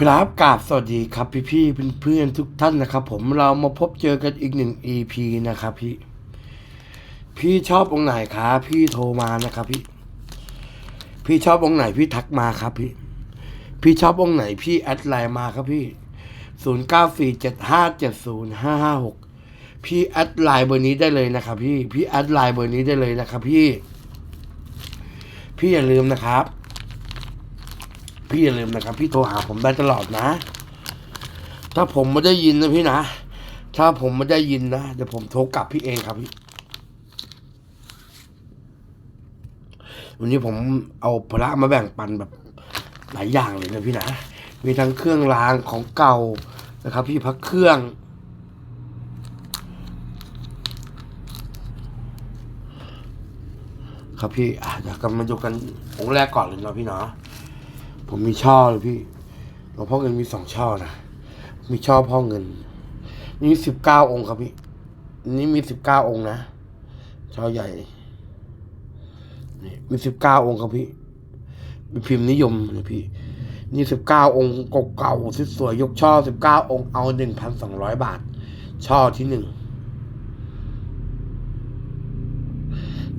ครับกราบสวัสดีครับพี่พี่เพื่อนๆทุกท่านนะครับ ผมเรามาพบเจอกันอีกหนึ่ง EP นะครับพี่ พี่ชอบองค์ไหนครับพี่โทรมานะครับ พี่ พี่ชอบองค์ไหนพี่ทักมาครับพี่ พี่ชอบองค์ไหนพี่แอดไลน์มาครับพี่ศูนย์เก้าสี่เจ็ดห้าเจ็ดศูนย์ห้าห้าหกพี่แอดไลน์เบอร์นี้ได้เลยนะครับ พี่พี่แอดไลน์เบอร์นี้ได้เลยนะครับ พี่ พี่อย่าลืมนะครับ พี่อย่าลืมนะครับ พี่โทรหาผมได้ตลอดนะ ถ้าผมไม่ได้ยินนะพี่นะ ถ้าผมไม่ได้ยินนะเดี๋ยวผมโทรกลับพี่เองครับพี่ วันนี้ผมเอาพระมาแบ่งปันแบบหลายอย่างเลยนะพี่นะ มีทั้งเครื่องรางของเก่านะครับ พี่พักเครื่องครับพี่อะเดี๋ยวกันมาดูกันองค์แรกก่อนเลยเนาะพี่เนาะ ผมมีช่อเลยพี่หลวงพ่อเงินมีสองช่อนะมีช่อพ่อเงิน นี่สิบเก้าองค์ครับพี่ นี่มีสิบเก้าองค์นะช่อใหญ่นี่มีสิบเก้าองค์ครับพี่มีพิมพ์นิยมเลยพี่ นี่สิบเก้าองค์เก่าๆสวยๆยกช่อสิบเก้าองค์เอาหนึ่งพันสองร้อยบาท ช่อที่หนึ่ง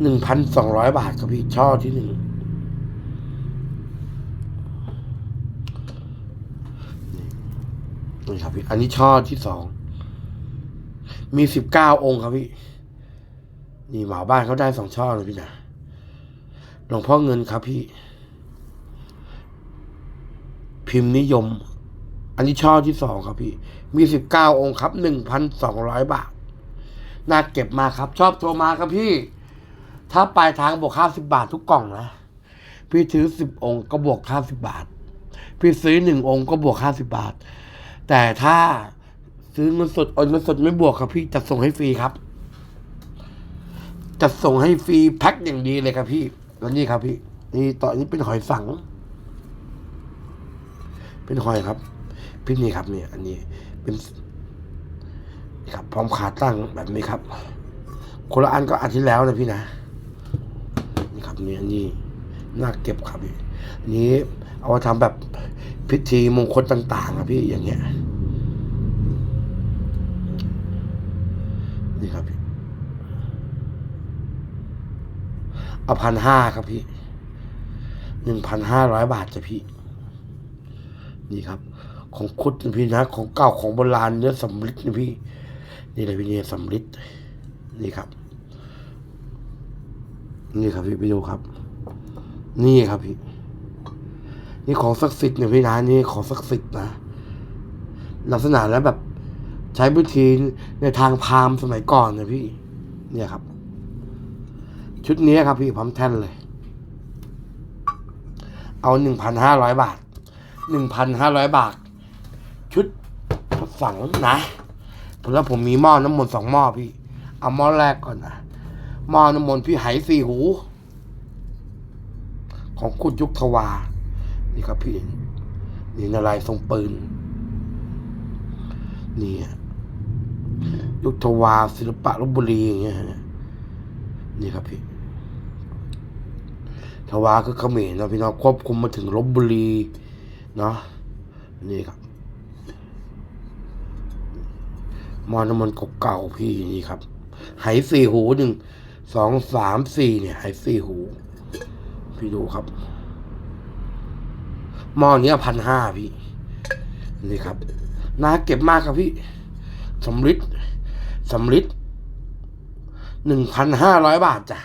หนึ่งพันสองร้อยบาทครับพี่ช่อที่หนึ่ง นี่ครับพี่ อันนี้ช่อที่สอง มีสิบเก้าองค์ครับพี่ นี่หมาบ้านเขาได้สองช่อเลยพี่นะหลวงพ่อเงินครับพี่ พิมพ์นิยม อันนี้ช่อที่สองครับพี่ มีสิบเก้าองค์ครับหนึ่งพันสองร้อยบาท น่าเก็บมาครับ ชอบโทรมาครับพี่ ถ้าปลายทางบวกห้าสิบบาททุกกล่องนะ พี่ถือสิบองค์ก็บวกห้าสิบบาท พี่ซื้อหนึ่งองค์ก็บวกห้าสิบบาท แต่ถ้าซื้อเงินสดโอนเงินสดไม่บวกครับพี่จะส่งให้ฟรีครับจะส่งให้ฟรีแพ็คอย่างดีเลยครับพี่แล้วนี่ครับพี่นี่ต่อนนี้เป็นหอยสัง เป็นหอยครับ พี่นี่ครับเนี่ย อันนี้ เป็นนี่ครับพร้อมขาตั้งแบบนี้ครับคนละอันก็อันที่แล้วนะพี่นะนี่ครับนี่อันนี้น่าเก็บครับพี่นนี้เอามาทำแบบ พิธีมงคลต่างๆครับพี่อย่างเงี้ยนี่ครับพี่เอาพันห้าครับพี่หนึ่งพันห้าร้อยบาทจ้ะพี่ นี่ครับ ของคุดนะพี่นะของเก่าของโบราณเนื้อสำลิดนะพี่ นี่เลยพี่เนี่ยสำลิดนี่ครับ นี่ครับพี่ไปดูครับ นี่ครับพี่ นี่ของศักดิ์สิทธิ์เนี่ยพี่นะนี่ของศักดิ์สิทธิ์นะลักษณะแล้วแบบใช้วิธีในทางพราหมณ์สมัยก่อนเนะพี่ เนี่ยครับ ชุดนี้ครับพี่พร้อมแท่นเลย เอาหนึ่งพันห้าร้อยบาทหนึ่งพันห้าร้อยบาท ชุดฝังนะแล้วผมมีหม้อน้ำมนต์สองหม้อพี่ เอาหม้อแรกก่อนนะหม้อน้ำมนต์พี่ไหสี่หู ของคุณยุคทวา นี่ครับพี่นี่นารายทรงปืนนี่อะยุคทวาศิลปะลบบุรีอย่างเงี้ยฮะนี่ครับพี่ทวาคือเขมรนะพี่น้องควบคุมมาถึงลบบุรีเนาะนี่ครับมอนมันเก่าๆพี่นี่ครับไหสี่หูหนึ่งสองสามสี่เนี่ยไหสี่หู พี่ดูครับ ม้อเนี้พันห้าพี่นี่ครับน่าเก็บมากครับพี่สำลิดสำลิดหนึ่งพันห้าร้อยบาทจ้ะ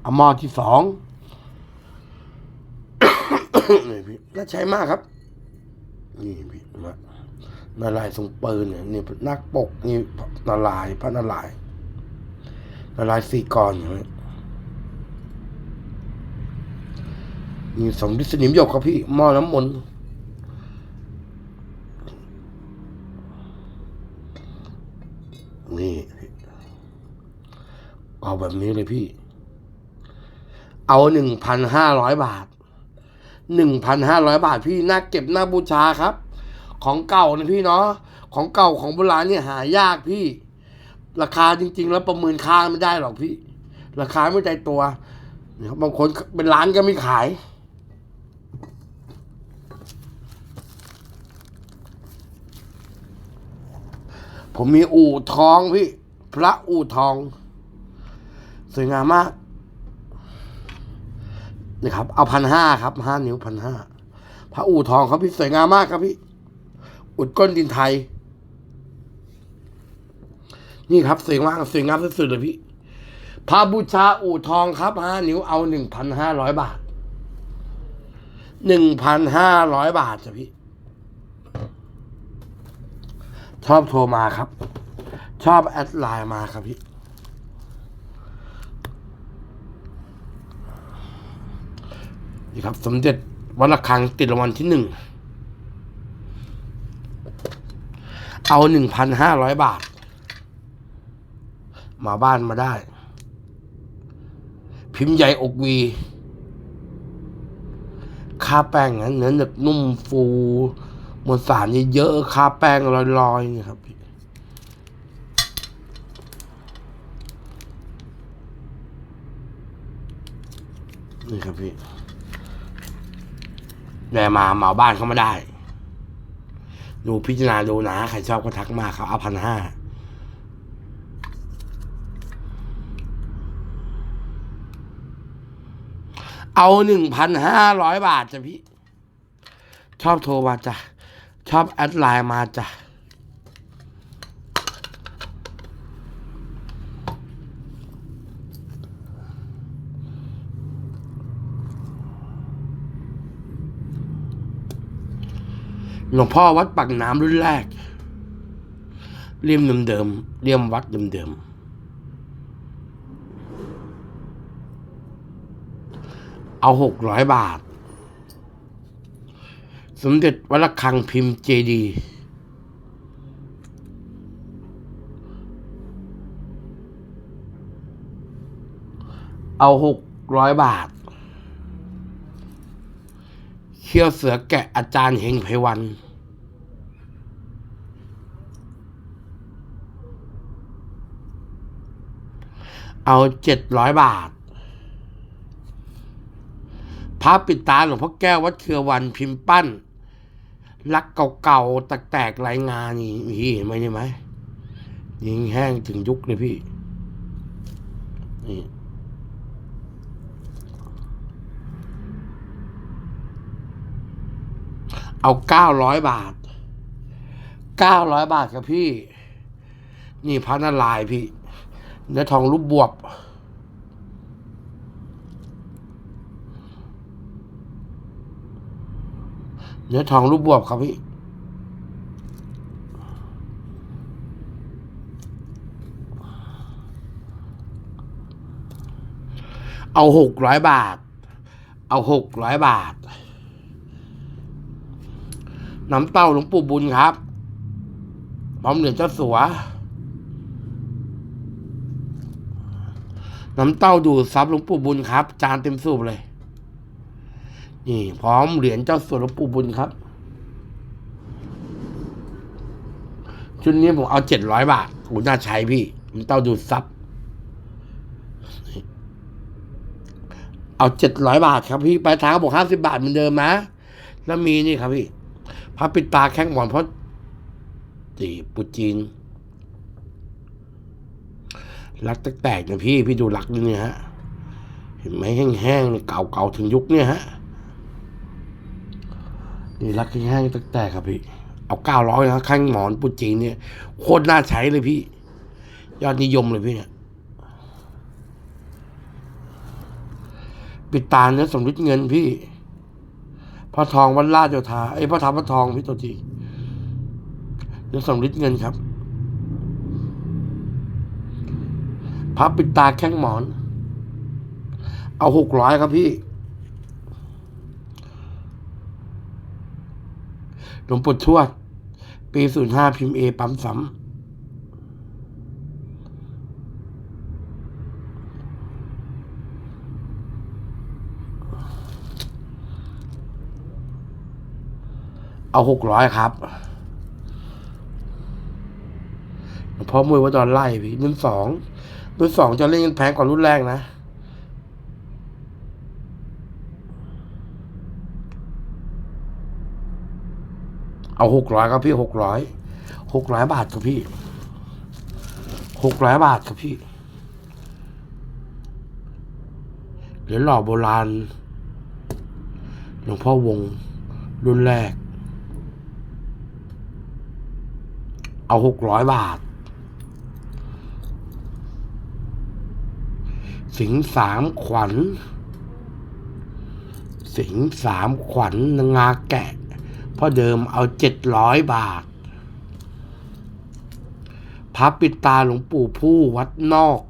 เอาหม้อที่สองนี่พี่น่าใช้มากครับ นี่พี่มานาลายทรงปืนเนี่ยนี่นักปกนี่นาลายพระนาลายนาลายสี่กรอยู่เนี่ย นี่สมฤทธิ์สนิมหยกครับพี่หม้อน้ำมนต์นี่เอาแบบนี้เลยพี่ เอาหนึ่งพันห้าร้อยบาทหนึ่งพันห้าร้อยบาทพี่น่าเก็บน่าบูชาครับ ของเก่านะพี่เนาะของเก่าของโบราณเนี่ยหายากพี่ ราคาจริง ๆ แล้วประเมินค่าไม่ได้หรอกพี่ ราคาไม่ใจตัวบางคนเป็นร้านก็ไม่ขาย ผมมีอู่ทองพี่ พระอู่ทอง สวยงามมากนี่ครับ เอาพันห้าครับห้านิ้วพันห้าพระอู่ทองครับพี่สวยงามมากครับพี่ อุดก้นดินไทย นี่ครับสวยมากสวยงามสุดๆเลยพี่พระบูชาอู่ทองครับห้านิ้วเอาหนึ่งพันห้าร้อยบาทหนึ่งพันห้าร้อยบาทจ้ะพี่ ชอบโทรมาครับ ชอบแอดไลน์มาครับพี่นี่ครับ สมเด็จวัดระฆังติดรางวัลที่หนึ่ง เอาหนึ่งพันห้าร้อยบาท มาบ้านมาได้ พิมพ์ใหญ่อกวีค่าแป้งนั้นเนื้อหนึบนุ่มฟู มวลสารเยอะๆคาแป้งลอยๆนี่ครับพี่นี่ครับพี่แม่มาเหมาบ้านเขามาได้ ดูพิจารณาดูนะ ใครชอบก็ทักมาครับเอาพันห้าเอาหนึ่งพันห้าร้อยบาทจ้ะพี่ ชอบโทรมาจ้ะ ชอบแอดไลน์มาจ้ะหลวงพ่อวัดปักน้ำรุ่นแรกเลี่ยมเดิมๆเลี่ยมวัดเดิมๆเอาหกร้อยบาท สมเด็จวัดระฆังพิมพ์เจดี เอาหกร้อยบาท เขี้ยวเสือแกะอาจารย์เฮงไพวันเอาเจ็ดร้อยบาท พระปิดตาหลวงพ่อแก้ววัดเครือวันพิมพ์ปั้น รักเก่าๆแตกๆรายงานนี่พี่เห็นไหมนี่ไหมยิงแห้งถึงยุคเลยพี่นี่เอาเก้าร้อยบาทเก้าร้อยบาทครับพี่ นี่พระนารายพี่ เนื้อทองรูปบวบ เนื้อทองรูปบวบครับพี่เอาหกร้อยบาท เอาหกร้อยบาท น้ำเต้าหลวงปู่บุญครับพร้อมเหรียญเจ้าสัว น้ำเต้าดูดซับหลวงปู่บุญครับ จานเต็มสูบเลย นี่พร้อมเหรียญเจ้าสัวหลวงปู่บุญครับ ชุดนี้ผมเอาเจ็ดร้อยบาทผมน่าใช้พี่น้ำเต้าดูดซับ เอาเจ็ดร้อยบาทครับพี่ปลายทางบอกห้าสิบาทเหมือนเดิมนะแล้วมีนี่ครับพี่พระปิดตาแข้งหมอนเพราะตีปุจีน รักแตกๆนะพี่ พี่ดูรักนี่เนี่ยฮะ เห็นไหมแห้งๆเนี่ยเก่าๆถึงยุคเนี่ยฮะ นี่รักแห้งๆแตกๆครับพี่ เอาเก้าร้อยนะข้างหมอนปุจีนเนี่ยโคตรน่าใช้เลยพี่ ยอดนิยมเลยพี่เนี่ยปิดตาเนื้อสมฤทธิ์เงินพี่พระทองวัดลาดโยธาไอ้พระธรรมพระทองพี่ตัวทีเนื้อสมฤทธิ์เงินครับพระปิดตาแข้งหมอน เอาหกร้อยครับพี่ หลวงปู่ทวด ปีศูนย์ห้าพิมพ์เอปั๊มสำเอาหกร้อยครับเพราะมวยว่าตอนไล่พี่รุ่นสองรุ่นสองจะเล่นกันแพงกว่ารุ่นแรกนะ เอาหกร้อยครับพี่หกร้อยหกร้อยบาทครับพี่หกร้อยบาทครับพี่เหรียญหล่อโบราณหลวงพ่อวง รุ่นแรก เอาหกร้อยบาท สิงสามขวัญ สิงสามขวัญงาแกะ พ่อเดิมเอาเจ็ดร้อยบาทพระปิดตาหลวงปู่ผู้วัดนอก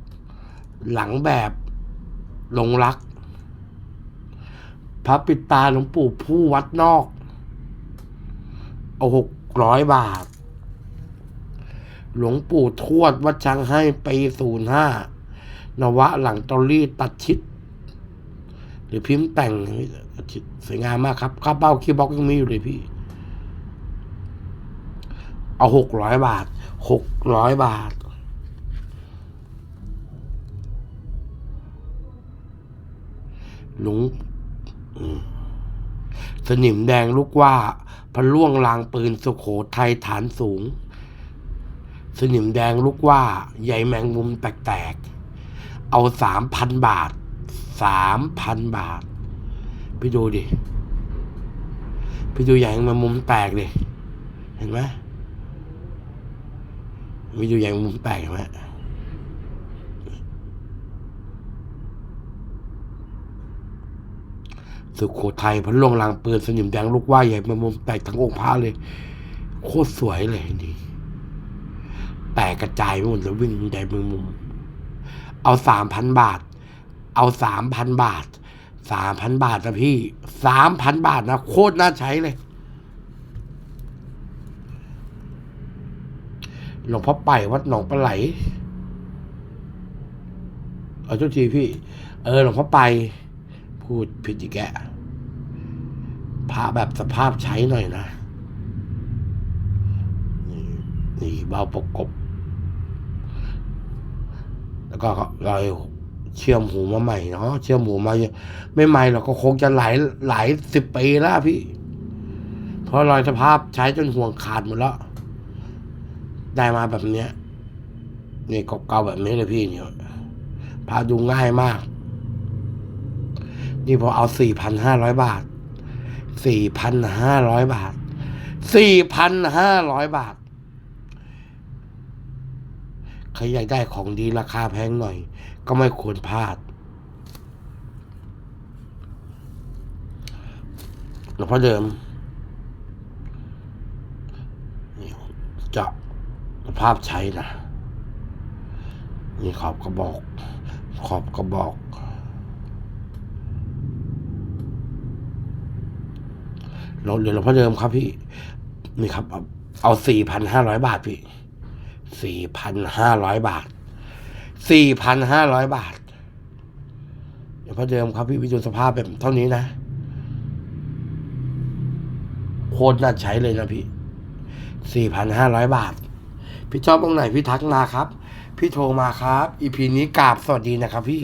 หลังแบบลงรักพระปิดตาหลวงปู่ผู้วัดนอก เอาหกร้อยบาท หลวงปู่ทวดวัดชังให้ปีศูนย์ห้านวะหลังตอรี่ตัดชิด หรือพิมพ์แต่งสวยงามมากครับข้าเป้าคีย์บ็อกยังมีอยู่เลยพี่ เอาหกร้อยบาทหกร้อยบาท หลวงสนิมแดงลูกว่าพระล่วงลางปืนสุโขทัยฐานสูง สนิมแดงลูกว่า ใหญ่แมงมุมแตกๆ เอาสามพันบาทสามพันบาทไปดูดิไปดูใหญ่แมงมุมแตกดิ เห็นไหม ไปดูใหญ่แมงมุมแตกไหมสุโขทัยพระล่วงลางปืนสนิมแดงลูกว่าใหญ่มงมุมแตกทั้งองค์พระเลย โคตรสวยเลยนี่แตกกระจายไปหมดแล้ววิ่งใหญ่แมมุม เอาสามพันบาท เอาสามพันบาทสามพันบาทนะพี่สามพันบาทนะโคตรน่าใช้เลย หลวงพ่อไปวัดหนองปลาไหลเอาทุกทีพี่ เออหลวงพ่อไป พูดผิดอีกแกพระแบบสภาพใช้หน่อยนะ นี่นี่เบาประกบ แล้วก็เราเชื่อมหูมาใหม่เนาะเชื่อมหูมาไม่ใหม่เราก็คงจะหลายหลายสิบปีแล้วพี่ เพราะรอยสภาพใช้จนห่วงขาดหมดแล้ว ได้มาแบบเนี้ยนี่เก่าๆแบบนี้เลยพี่เนี่ยพาดูง่ายมาก นี่พอเอาสี่พันห้าร้อยบาทสี่พันห้าร้อยบาทสี่พันห้าร้อยบาทใครอยากได้ของดีราคาแพงหน่อย ก็ไม่ควรพลาดหลวงพ่อเดิมนี่จะ ภาพใช้นะนี่ขอบกระบอก ขอบกระบอก เราเดี๋ยวหลวงพ่อเดิมครับพี่ นี่ครับเอาเอาสี่พันห้าร้อยบาทพี่สี่พันห้าร้อยบาทสี่พันห้าร้อยบาทเดี๋ยวพอเดิมครับพี่วิจูสภาพแบบเท่านี้นะโคตรน่าใช้เลยนะพี่สี่พันห้าร้อยบาท พี่ชอบตรงไหนพี่ทักมาครับ พี่โทรมาครับ อีพีนี้กราบสวัสดีนะครับพี่